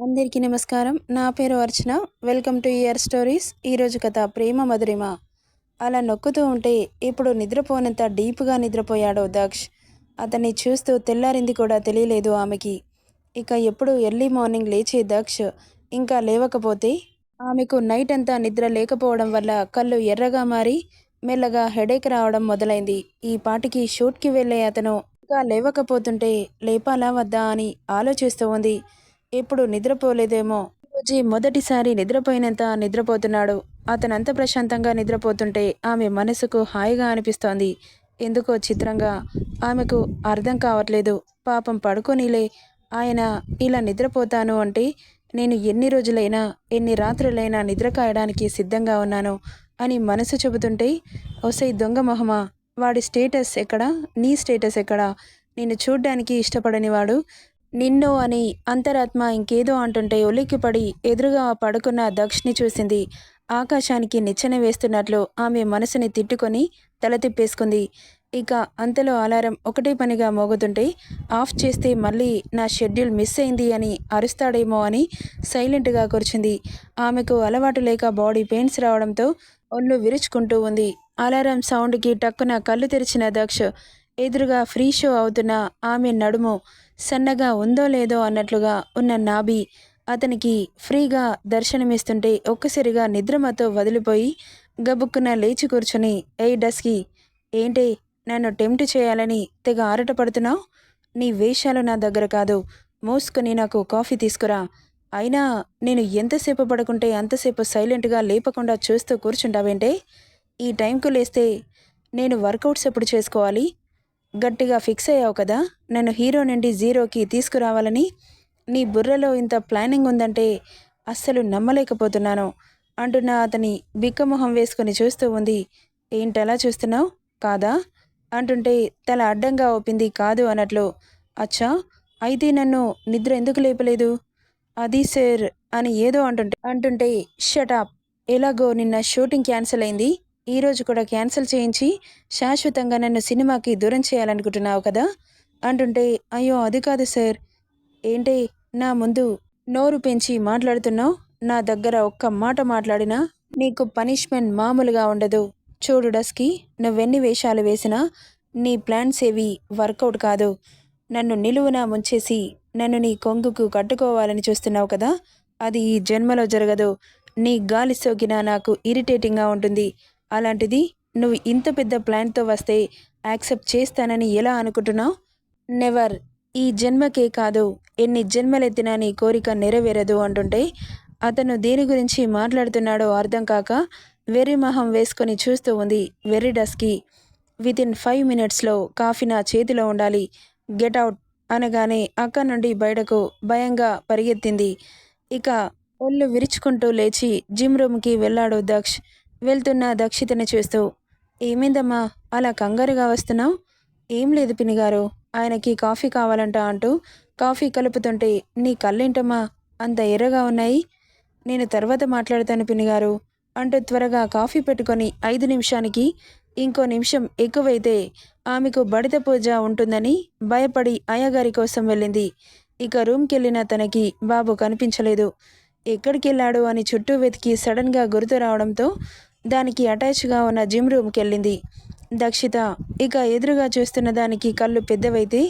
అందరికీ నమస్కారం. నా పేరు Archana. Welcome to ear stories. ఈరోజు కథ ప్రేమ మధురిమ. అలా నొక్కుతూ ఉంటే ఇప్పుడు నిద్రపోనంత డీప్గా నిద్రపోయాడు దక్ష్. అతన్ని చూస్తూ తెల్లారింది కూడా తెలియలేదు ఆమెకి. ఇక ఎప్పుడు ఎర్లీ మార్నింగ్ లేచే దక్ష్ ఇంకా లేవకపోతే ఆమెకు నైట్ అంతా నిద్ర లేకపోవడం వల్ల కళ్ళు ఎర్రగా మారి మెల్లగా హెడేక్ రావడం మొదలైంది. ఈ పాటికి షూట్కి వెళ్ళే అతను ఇంకా లేవకపోతుంటే లేపాలా వద్దా? అని ఆలోచిస్తూ ఉంది. ఎప్పుడు నిద్రపోలేదేమో. రోజు మొదటిసారి నిద్రపోయినంత నిద్రపోతున్నాడు. అతనంత ప్రశాంతంగా నిద్రపోతుంటే ఆమె మనసుకు హాయిగా అనిపిస్తోంది. ఎందుకో చిత్రంగా ఆమెకు అర్థం కావట్లేదు. పాపం పడుకోనిలే. ఆయన ఇలా నిద్రపోతాను అంటే నేను ఎన్ని రోజులైనా ఎన్ని రాత్రులైనా నిద్ర కాయడానికి సిద్ధంగా ఉన్నాను అని మనసు చెబుతుంటే ఒసై దొంగ మొహమా వాడి స్టేటస్ ఎక్కడా? నీ స్టేటస్ ఎక్కడా? నేను చూడ్డానికి ఇష్టపడని వాడు నిన్ను అని అంతరాత్మ ఇంకేదో అంటుంటే ఉలిక్కిపడి ఎదురుగా పడుకున్న దక్షిణి చూసింది. ఆకాశానికి నిచ్చెన వేస్తున్నట్లు ఆమె మనసుని తిట్టుకొని తల తిప్పేసుకుంది. ఇక అంతలో అలారం ఒకటే పనిగా మోగుతుంటే ఆఫ్ చేస్తే మళ్ళీ నా షెడ్యూల్ మిస్ అయింది అని అరుస్తాడేమో అని సైలెంట్గా కూర్చుంది. ఆమెకు అలవాటు లేక బాడీ పెయిన్స్ రావడంతో ఒళ్ళు విరుచుకుంటూ ఉంది. అలారం సౌండ్కి టక్కున కళ్ళు తెరిచిన దక్ష ఎదురుగా ఫ్రీ షో అవుతున్న ఆమె నడుము సన్నగా ఉందో లేదో అన్నట్లుగా ఉన్న నాభి అతనికి ఫ్రీగా దర్శనమిస్తుంటే ఒక్కసారిగా నిద్రమతో వదిలిపోయి గబుక్కున లేచి కూర్చొని ఏ డస్కి ఏంటి నన్ను టెంప్ట్ చేయాలని తెగ ఆరటపడుతున్నావు నీ వేషాలు నా దగ్గర కాదు. మోసుకొని నాకు కాఫీ తీసుకురా. అయినా నేను ఎంతసేపు పడుకుంటే అంతసేపు సైలెంట్గా లేపకుండా చూస్తూ కూర్చుంటావేంటే? ఈ టైంకు లేస్తే నేను వర్కౌట్స్ ఎప్పుడు చేసుకోవాలి? గట్టిగా ఫిక్స్ అయ్యావు కదా? నన్ను హీరో నుండి జీరోకి తీసుకురావాలని నీ బుర్రలో ఇంత ప్లానింగ్ ఉందంటే అస్సలు నమ్మలేకపోతున్నాను అంటున్న అతని బిక్కమొహం వేసుకుని చూస్తూ ఉంది. ఏంటలా చూస్తున్నావు? కాదా? అంటుంటే తల అడ్డంగా ఒప్పింది కాదు అన్నట్లు అచ్చా అయితే నన్ను నిద్ర ఎందుకు లేపలేదు? అది సార్ అని ఏదో అంటుంటే అంటుంటే షటాప్ ఎలాగో నిన్న షూటింగ్ క్యాన్సిల్ అయింది. ఈరోజు కూడా క్యాన్సిల్ చేయించి శాశ్వతంగా నన్ను సినిమాకి దూరం చేయాలనుకుంటున్నావు కదా? అంటుంటే అయ్యో అది కాదు సార్. ఏంటి నా ముందు నోరు పెంచి మాట్లాడుతున్నావు? నా దగ్గర ఒక్క మాట మాట్లాడినా నీకు పనిష్మెంట్ మామూలుగా ఉండదు. చూడు డస్కి నువ్వెన్ని వేషాలు వేసినా నీ ప్లాన్స్ ఏవి వర్కౌట్ కాదు. నన్ను నిలువున ముంచేసి నన్ను నీ కొంగుకు కట్టుకోవాలని చూస్తున్నావు కదా? అది ఈ జన్మలో జరగదు. నీ గాలి సోకినా నాకు ఇరిటేటింగ్గా ఉంటుంది. అలాంటిది నువ్వు ఇంత పెద్ద ప్లాన్తో వస్తే యాక్సెప్ట్ చేస్తానని ఎలా అనుకుంటున్నావు? నెవర్ ఈ జన్మకే కాదు ఎన్ని జన్మలెత్తినా నీ కోరిక నెరవేరదు అంటుంటే అతను దేని గురించి మాట్లాడుతున్నాడో అర్థం కాక వెర్రి మొహం వేసుకొని చూస్తూ ఉంది వెర్రి డస్కి. వితిన్ ఫైవ్ మినిట్స్లో కాఫీ నా చేతిలో ఉండాలి. గెట్ అవుట్ అనగానే అక్కడి నుండి బయటకు భయంగా పరిగెత్తింది. ఇక ఒళ్ళు విరుచుకుంటూ లేచి జిమ్ రూమ్కి వెళ్ళాడు దక్ష్. వెళ్తున్న దక్షితని చూస్తూ ఏమైందమ్మా? అలా కంగారుగా వస్తున్నావు? ఏం లేదు పినిగారు. ఆయనకి కాఫీ కావాలంట అంటూ కాఫీ కలుపుతుంటే నీ కళ్ళేంటమ్మా? అంత ఎర్రగా ఉన్నాయి? నేను తర్వాత మాట్లాడతాను పినిగారు అంటూ త్వరగా కాఫీ పెట్టుకొని ఐదు నిమిషానికి ఇంకో నిమిషం ఎక్కువైతే ఆమెకు బడిత పూజ ఉంటుందని భయపడి అయ్యగారి కోసం వెళ్ళింది. ఇక రూమ్కి వెళ్ళిన తనకి బాబు కనిపించలేదు. ఎక్కడికి వెళ్ళాడు అని చుట్టూ వెతికి సడన్గా గుర్తు రావడంతో దానికి అటాచ్గా ఉన్న జిమ్ రూమ్కి వెళ్ళింది దక్షిత ఇక ఎదురుగా చూస్తున్న దానికి కళ్ళు పెద్దవైతే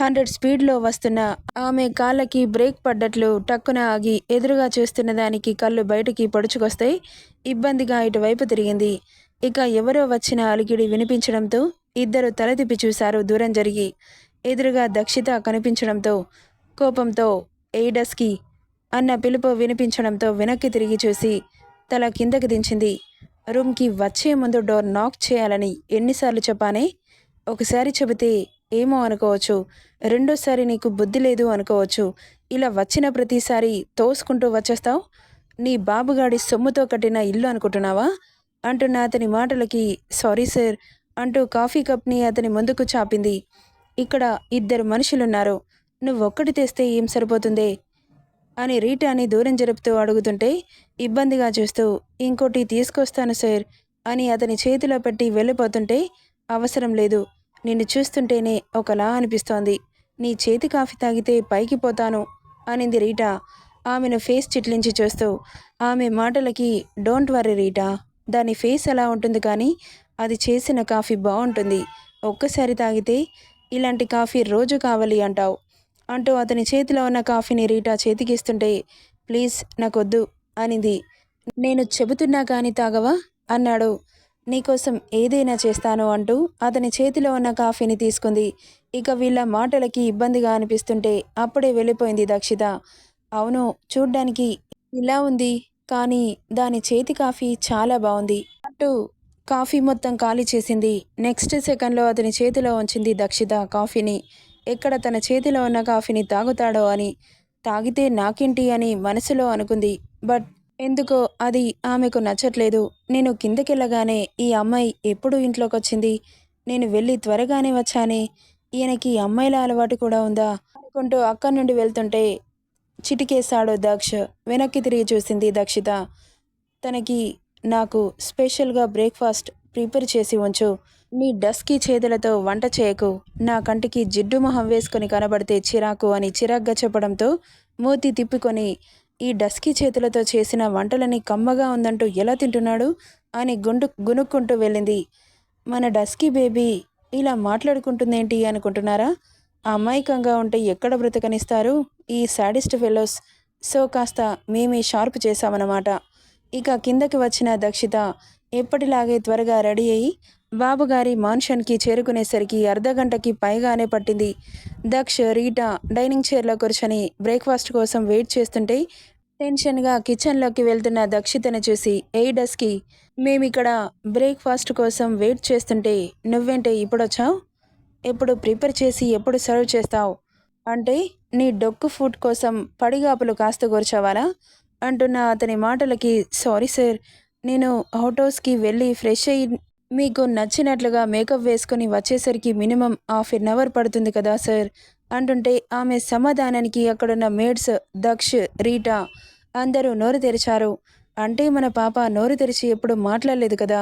హండ్రెడ్ స్పీడ్లో వస్తున్న ఆమె కాళ్ళకి బ్రేక్ పడ్డట్లు టక్కున ఆగి ఎదురుగా చూస్తున్న దానికి కళ్ళు బయటికి పొడుచుకొస్తాయి ఇబ్బందిగా ఇటువైపు తిరిగింది. ఇక ఎవరో వచ్చిన అలిగిడి వినిపించడంతో ఇద్దరు తల తిప్పి చూశారు దూరం జరిగి. ఎదురుగా దక్షిత కనిపించడంతో కోపంతో ఎయిడస్కి అన్న పిలుపు వినిపించడంతో వెనక్కి తిరిగి చూసి తల కిందకి దించింది. రూమ్కి వచ్చే ముందు డోర్ నాక్ చేయాలని ఎన్నిసార్లు చెప్పానే ఒకసారి చెబితే ఏమో అనుకోవచ్చు రెండోసారి నీకు బుద్ధి లేదు అనుకోవచ్చు ఇలా వచ్చిన ప్రతిసారి తోసుకుంటూ వచ్చేస్తావు? నీ బాబుగాడి సొమ్ముతో కట్టిన ఇల్లు అనుకుంటున్నావా? అంటున్న అతని మాటలకి సారీ సార్ అంటూ కాఫీ కప్ని అతని ముందుకు చాపింది. ఇక్కడ ఇద్దరు మనుషులున్నారు. నువ్వొక్కటి తెస్తే ఏం సరిపోతుందే? అని రీటాని దూరం జరుపుతూ అడుగుతుంటే ఇబ్బందిగా చూస్తూ ఇంకోటి తీసుకొస్తాను సార్ అని అతని చేతిలో పెట్టి వెళ్ళిపోతుంటే అవసరం లేదు. నిన్ను చూస్తుంటేనే ఒకలా అనిపిస్తోంది. నీ చేతి కాఫీ తాగితే పైకి పోతాను అనింది రీటా. ఆమెను ఫేస్ చిట్లించి చూస్తూ ఆమె మాటలకి డోంట్ వరీ రీటా. దాని ఫేస్ అలా ఉంటుంది కానీ అది చేసిన కాఫీ బాగుంటుంది. ఒక్కసారి తాగితే ఇలాంటి కాఫీ రోజు కావాలి అంటావు. అంటూ అతని చేతిలో ఉన్న కాఫీని రీటా చేతికిస్తుంటే ప్లీజ్ నాకొద్దు అనింది. నేను చెబుతున్నా కానీ తాగవా? అన్నాడు. నీకోసం ఏదైనా చేస్తాను అంటూ అతని చేతిలో ఉన్న కాఫీని తీసుకుంది. ఇక వీళ్ళ మాటలకి ఇబ్బందిగా అనిపిస్తుంటే అప్పుడే వెళ్ళిపోయింది దక్షిత. అవును చూడ్డానికి ఇలా ఉంది కానీ దాని చేతి కాఫీ చాలా బాగుంది అంటూ కాఫీ మొత్తం ఖాళీ చేసింది. నెక్స్ట్ సెకండ్లో అతని చేతిలో ఉంచింది దక్షిత కాఫీని. ఎక్కడ తన చేతిలో ఉన్న కాఫీని తాగుతాడో అని. తాగితే నాకేంటి అని మనసులో అనుకుంది. బట్ ఎందుకో అది ఆమెకు నచ్చట్లేదు. నేను కిందకెళ్ళగానే ఈ అమ్మాయి ఎప్పుడు ఇంట్లోకి వచ్చింది నేను వెళ్ళి త్వరగానే వచ్చానే? ఈయనకి అమ్మాయిల అలవాటు కూడా ఉందా? అనుకుంటూ అక్కడి నుండి వెళ్తుంటే చిటికేశాడు దక్ష. వెనక్కి తిరిగి చూసింది దక్షిత. తనకి నాకు స్పెషల్గా బ్రేక్ఫాస్ట్ ప్రిపేర్ చేసి ఉంచు. నీ డస్కీ చేతులతో వంట చేయకు. నా కంటికి జిడ్డు మొహం వేసుకొని కనబడితే చిరాకు అని చిరాగ్గా చెప్పడంతో మూతి తిప్పుకొని ఈ డస్కీ చేతులతో చేసిన వంటలని కమ్మగా ఉందంటూ ఎలా తింటున్నాడు? అని గుండు గునుక్కుంటూ వెళ్ళింది. మన డస్కీ బేబీ ఇలా మాట్లాడుకుంటుందేంటి అనుకుంటున్నారా? అమాయకంగా ఉంటే ఎక్కడ బ్రతకనిస్తారు? ఈ సాడిస్ట్ ఫెలోస్. సో కాస్త మేమే షార్ప్ చేశామన్నమాట. ఇక కిందకి వచ్చిన దక్షిత ఎప్పటిలాగే త్వరగా రెడీ అయ్యి బాబుగారి మాన్షన్కి చేరుకునేసరికి అర్ధగంటకి పైగానే పట్టింది. దక్ష రీటా డైనింగ్ చైర్లో కూర్చొని బ్రేక్ఫాస్ట్ కోసం వెయిట్ చేస్తుంటే టెన్షన్గా కిచెన్లోకి వెళ్తున్న దక్షితను చూసి ఎయిడస్కి మేమిక్కడ బ్రేక్ఫాస్ట్ కోసం వెయిట్ చేస్తుంటే నువ్వేంటే ఇప్పుడొచ్చావు? ఎప్పుడు ప్రిపేర్ చేసి ఎప్పుడు సర్వ్ చేస్తావు? అంటే నీ డొక్కు ఫుడ్ కోసం పడిగాపులు కాస్త కూర్చోవాలా? అంటున్న అతని మాటలకి సారీ సార్ నేను అవుట్ హౌస్కి వెళ్ళి ఫ్రెష్ అయ్యి మీకు నచ్చినట్లుగా మేకప్ వేసుకొని వచ్చేసరికి మినిమం హాఫ్ ఎన్ అవర్ పడుతుంది కదా సార్ అంటుంటే ఆమె సమాధానానికి అక్కడున్న మేడ్స్ దక్ష్ రీటా అందరూ నోరు తెరిచారు. అంటే మన పాప నోరు తెరిచి ఎప్పుడు మాట్లాడలేదు కదా?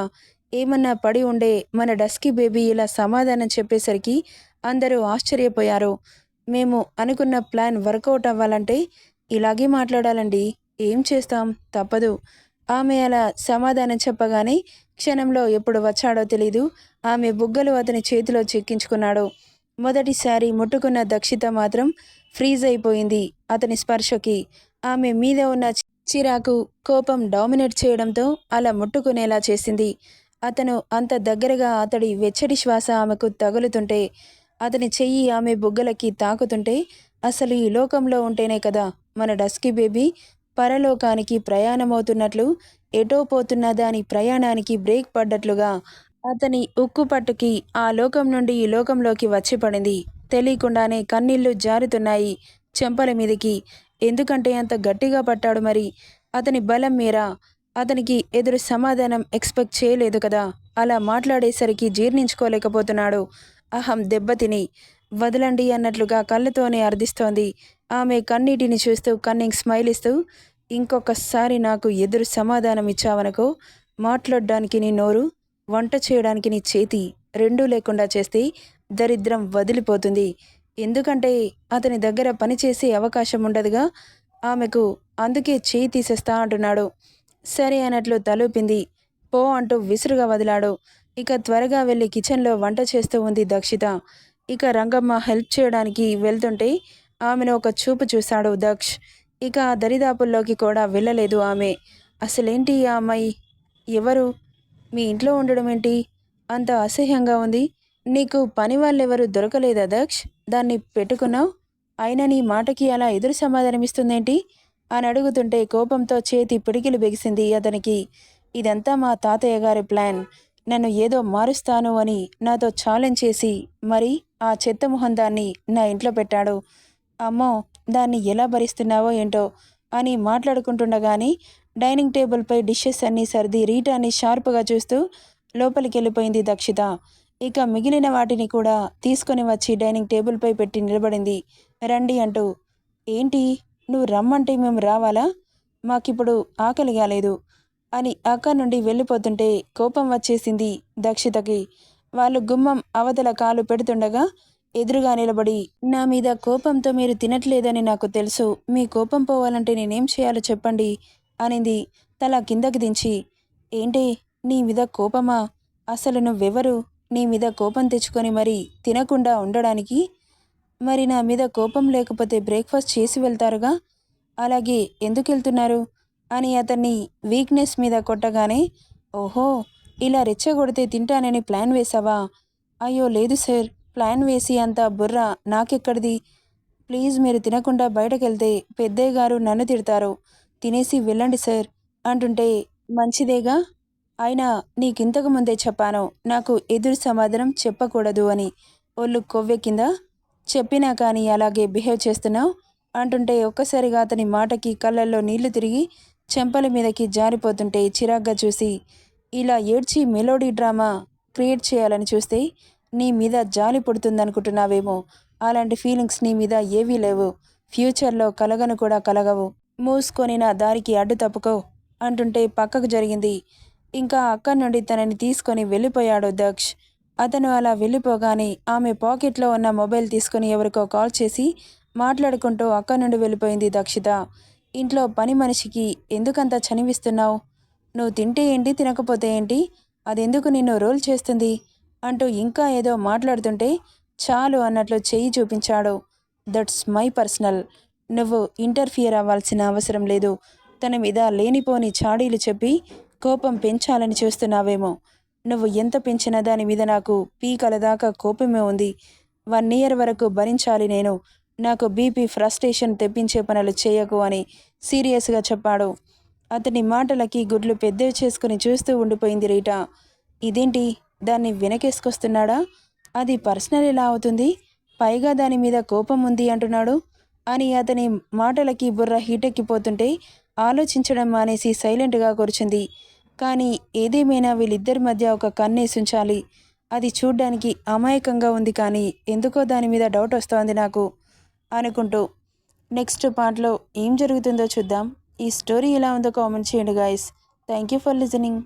ఏమన్నా పడి ఉండే మన డస్కీ బేబీ ఇలా సమాధానం చెప్పేసరికి అందరూ ఆశ్చర్యపోయారు. మేము అనుకున్న ప్లాన్ వర్కౌట్ అవ్వాలంటే ఇలాగే మాట్లాడాలండి. ఏం చేస్తాం? తప్పదు. ఆమె అలా సమాధానం చెప్పగానే క్షణంలో ఎప్పుడు వచ్చాడో తెలీదు. ఆమె బుగ్గలు అతని చేతిలో చెక్కించుకున్నాడు. మొదటిసారి ముట్టుకున్న దక్షిత మాత్రం ఫ్రీజ్ అయిపోయింది అతని స్పర్శకి. ఆమె మీద ఉన్న చిరాకు కోపం డామినేట్ చేయడంతో అలా ముట్టుకునేలా చేసింది. అతను అంత దగ్గరగా అతడి వెచ్చడి శ్వాస ఆమెకు తగులుతుంటే అతని చెయ్యి ఆమె బుగ్గలకి తాకుతుంటే అసలు ఈ లోకంలో ఉంటేనే కదా మన డస్కీ బేబీ పరలోకానికి ప్రయాణమవుతున్నట్లు ఎటో పోతున్న దాని ప్రయాణానికి బ్రేక్ పడ్డట్లుగా అతని ఉక్కు పట్టుకి ఆ లోకం నుండి ఈ లోకంలోకి వచ్చి పడింది. తెలియకుండానే కన్నీళ్ళు జారుతున్నాయి చెంపల మీదికి. ఎందుకంటే అంత గట్టిగా పట్టాడు మరి. అతని బలం మీర? అతనికి ఎదురు సమాధానం ఎక్స్పెక్ట్ చేయలేదు కదా? అలా మాట్లాడేసరికి జీర్ణించుకోలేకపోతున్నాడు. అహం దెబ్బతిని. వదలండి అన్నట్లుగా కళ్ళతోనే అర్థిస్తోంది ఆమె కన్నీటిని చూస్తూ కన్నింగ్ స్మైల్ ఇస్తూ ఇంకొకసారి నాకు ఎదురు సమాధానం ఇచ్చావనుకో మాట్లాడడానికి నీ నోరు వంట చేయడానికి నీ చేతి రెండూ లేకుండా చేస్తే దరిద్రం వదిలిపోతుంది. ఎందుకంటే అతని దగ్గర పనిచేసే అవకాశం ఉండదుగా ఆమెకు అందుకే చేయి తీసేస్తా అంటున్నాడు. సరే అన్నట్లు తలూపింది. పో అంటూ విసురుగా వదిలాడు. ఇక త్వరగా వెళ్ళి కిచెన్లో వంట చేస్తూ ఉంది దక్షిత. ఇక రంగమ్మ హెల్ప్ చేయడానికి వెళ్తుంటే ఆమెను ఒక చూపు చూశాడు దక్ష్. ఇక ఆ దరిదాపుల్లోకి కూడా వెళ్ళలేదు ఆమె. అసలేంటి ఆ అమ్మాయి? ఎవరు? మీ ఇంట్లో ఉండడం ఏంటి? అంత అసహ్యంగా ఉంది. నీకు పని వాళ్ళెవరు దొరకలేదా దక్ష్? దాన్ని పెట్టుకున్నావు? అయినా నీ మాటకి అలా ఎదురు సమాధానమిస్తుందేంటి అని అడుగుతుంటే కోపంతో చేతి పిడికిలు బిగిసింది అతనికి. ఇదంతా మా తాతయ్య గారి ప్లాన్. నన్ను ఏదో మారుస్తాను అని నాతో ఛాలెంజ్ చేసి మరి ఆ చెత్త మొహం దాన్ని నా ఇంట్లో పెట్టాడు. అమ్మో దాన్ని ఎలా భరిస్తున్నావో ఏంటో అని మాట్లాడుకుంటుండగానే డైనింగ్ టేబుల్పై డిషెస్ అన్నీ సర్ది రీటాని షార్ప్గా చూస్తూ లోపలికి వెళ్ళిపోయింది దక్షిత. ఇక మిగిలిన వాటిని కూడా తీసుకొని వచ్చి డైనింగ్ టేబుల్పై పెట్టి నిలబడింది. రండి అంటూ ఏంటి? నువ్వు రమ్మంటే మేము రావాలా? మాకిప్పుడు ఆకలి కాలేదు అని అక్కడి నుండి వెళ్ళిపోతుంటే కోపం వచ్చేసింది దక్షితకి. వాళ్ళు గుమ్మం అవతల కాలు పెడుతుండగా ఎదురుగా నిలబడి నా మీద కోపంతో మీరు తినట్లేదని నాకు తెలుసు. మీ కోపం పోవాలంటే నేనేం చేయాలో చెప్పండి అనింది. తల కిందకి దించి ఏంటి నీ మీద కోపమా? అసలు నువ్వెవరు? నీ మీద కోపం తెచ్చుకొని మరి తినకుండా ఉండడానికి? మరి నా మీద కోపం లేకపోతే బ్రేక్ఫాస్ట్ చేసి వెళ్తారుగా? అలాగే ఎందుకు వెళ్తున్నారు? అని అతన్ని వీక్నెస్ మీద కొట్టగానే ఓహో ఇలా రెచ్చగొడితే తింటానని ప్లాన్ వేసావా అయ్యో లేదు సార్. ప్లాన్ వేసి అంత బుర్ర నాకెక్కడిది? ప్లీజ్ మీరు తినకుండా బయటకెళ్తే పెద్దయ్య గారు నన్ను తిడతారు. తినేసి వెళ్ళండి సార్ అంటుంటే మంచిదేగా? అయినా నీకింతకు ముందే చెప్పాను నాకు ఎదురు సమాధానం చెప్పకూడదు అని. ఒళ్ళు కొవ్వె కింద చెప్పినా కానీ అలాగే బిహేవ్ చేస్తున్నావు? అంటుంటే ఒక్కసారిగా అతని మాటకి కళ్ళల్లో నీళ్ళు తిరిగి చెంపల మీదకి జారిపోతుంటే చిరాగ్గా చూసి ఇలా ఏడ్చి మెలోడీ డ్రామా క్రియేట్ చేయాలని చూస్తే నీ మీద జాలి పుడుతుందనుకుంటున్నావేమో? అలాంటి ఫీలింగ్స్ నీ మీద ఏవీ లేవు. ఫ్యూచర్లో కలగను కూడా కలగవు. మూసుకొని నా దారికి అడ్డు తప్పుకో అంటుంటే పక్కకు జరిగింది. ఇంకా అక్కడి నుండి తనని తీసుకొని వెళ్ళిపోయాడు దక్ష్. అతను అలా వెళ్ళిపోగానే ఆమె పాకెట్లో ఉన్న మొబైల్ తీసుకొని ఎవరికో కాల్ చేసి మాట్లాడుకుంటూ అక్కడి నుండి వెళ్ళిపోయింది దక్షిత. ఇంట్లో పని మనిషికి ఎందుకంత చనివిస్తున్నావు? నువ్వు తింటే ఏంటి తినకపోతే ఏంటి? అదెందుకు నిన్ను రోల్ చేస్తుంది? అంటూ ఇంకా ఏదో మాట్లాడుతుంటే చాలు అన్నట్లు చెయ్యి చూపించాడు. దట్స్ మై పర్సనల్ నువ్వు ఇంటర్ఫియర్ అవ్వాల్సిన అవసరం లేదు. తన మీద లేనిపోని చాడీలు చెప్పి కోపం పెంచాలని చూస్తున్నావేమో. నువ్వు ఎంత పెంచినా దాని మీద నాకు పీకల దాకా కోపమే ఉంది. వన్ ఇయర్ వరకు భరించాలి నేను. నాకు బీపీ ఫ్రస్ట్రేషన్ తెప్పించే పనులు చేయకు అని సీరియస్గా చెప్పాడు. అతని మాటలకి గుడ్లు పెద్దవి చేసుకుని చూస్తూ ఉండిపోయింది రీటా. ఇదేంటి? దాన్ని వెనకేసుకొస్తున్నాడా? అది పర్సనల్ ఎలా అవుతుంది? పైగా దాని మీద కోపం ఉంది అంటున్నాడు. అని అతని మాటలకి బుర్ర హీటెక్కిపోతుంటే ఆలోచించడం మానేసి సైలెంట్గా కూర్చుంది. కానీ ఏదేమైనా వీళ్ళిద్దరి మధ్య ఒక కన్నేసి ఉంచాలి. అది చూడ్డానికి అమాయకంగా ఉంది కానీ ఎందుకో దాని మీద డౌట్ వస్తోంది నాకు అనుకుంటూ. నెక్స్ట్ పార్ట్లో ఏం జరుగుతుందో చూద్దాం. ఈ స్టోరీ ఎలా ఉందో కామెంట్ చేయండి guys. Thank you for listening.